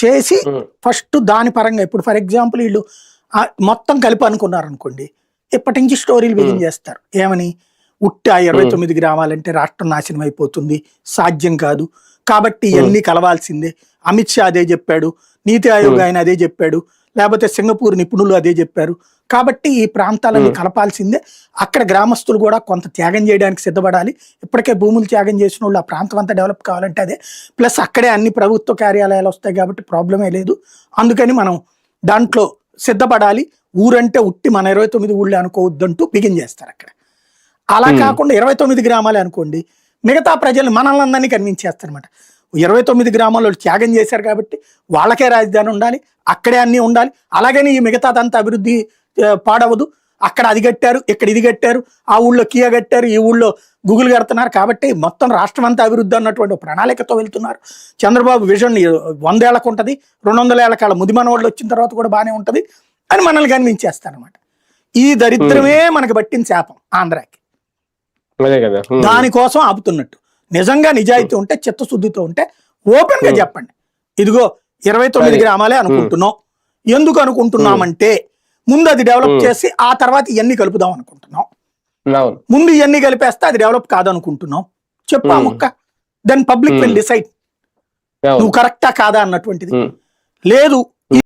చేసి ఫస్ట్ దాని పరంగా ఇప్పుడు ఫర్ ఎగ్జాంపుల్ వీళ్ళు మొత్తం కలిపి అనుకున్నారు అనుకోండి ఇప్పటి నుంచి స్టోరీలు బిగిన్ చేస్తారు. ఏమని? ఉట్టి ఆ ఇరవై. తొమ్మిది గ్రామాలంటే రాష్ట్రం నాశనం అయిపోతుంది సాధ్యం కాదు. కాబట్టి ఇవన్నీ కలవాల్సిందే. అమిత్ షా అదే చెప్పాడు నీతి ఆయోగ్. ఆయన అదే చెప్పాడు. లేకపోతే సింగపూర్ నిపుణులు అదే చెప్పారు. కాబట్టి ఈ ప్రాంతాలన్నీ Hmm. కలపాల్సిందే. అక్కడ గ్రామస్తులు కూడా కొంత త్యాగం చేయడానికి సిద్ధపడాలి. ఇప్పటికే భూములు త్యాగం చేసిన వాళ్ళు ఆ ప్రాంతం అంతా డెవలప్ కావాలంటే అదే. ప్లస్ అక్కడే అన్ని ప్రభుత్వ కార్యాలయాలు వస్తాయి కాబట్టి ప్రాబ్లమే లేదు. అందుకని మనం దాంట్లో సిద్ధపడాలి. ఊరంటే ఉట్టి మన ఇరవై తొమ్మిది ఊళ్ళే అనుకోవద్దంటూ బిగిన్ చేస్తారు అక్కడ. అలా. కాకుండా ఇరవై తొమ్మిది గ్రామాలే అనుకోండి. మిగతా ప్రజలు మనల్ని అందరినీ కన్విన్స్ చేస్తారనమాట ఇరవై తొమ్మిది గ్రామాలు వాళ్ళు త్యాగం చేశారు కాబట్టి వాళ్ళకే రాజధాని ఉండాలి అక్కడే అన్నీ ఉండాలి. అలాగని ఈ మిగతాదంతా అభివృద్ధి పాడవదు. అక్కడ అది కట్టారు ఇక్కడ ఇది కట్టారు ఆ ఊళ్ళో కియా కట్టారు ఈ ఊళ్ళో గూగుల్ కడుతున్నారు కాబట్టి మొత్తం రాష్ట్రం అంతా అభివృద్ధి అన్నటువంటి ప్రణాళికతో వెళ్తున్నారు. చంద్రబాబు విజన్ వందేళ్ళకు ఉంటుంది రెండు వందల ఏళ్ళ కాలం ముదిమన వాళ్ళు వచ్చిన తర్వాత కూడా బాగానే ఉంటుంది అని మనల్ని కనిపించేస్తారనమాట ఈ దరిద్రమే మనకి పట్టిన శాపం ఆంధ్రాకి. దానికోసం ఆపుతున్నట్టు. నిజంగా నిజాయితీ ఉంటే చిత్తశుద్ధితో ఉంటే ఓపెన్గా Hmm. చెప్పండి. ఇదిగో ఇరవై తొమ్మిది. గ్రామాలే అనుకుంటున్నాం. ఎందుకు అనుకుంటున్నామంటే ముందు అది డెవలప్ Hmm. చేసి ఆ తర్వాత ఇవన్నీ కలుపుదాం అనుకుంటున్నాం. ముందు ఇవన్నీ కలిపేస్తే అది డెవలప్ కాదనుకుంటున్నాం. చెప్పు ఆ Hmm. ముక్క. Then public will Hmm. Decide నువ్వు కరెక్టా కాదా అన్నటువంటిది. లేదు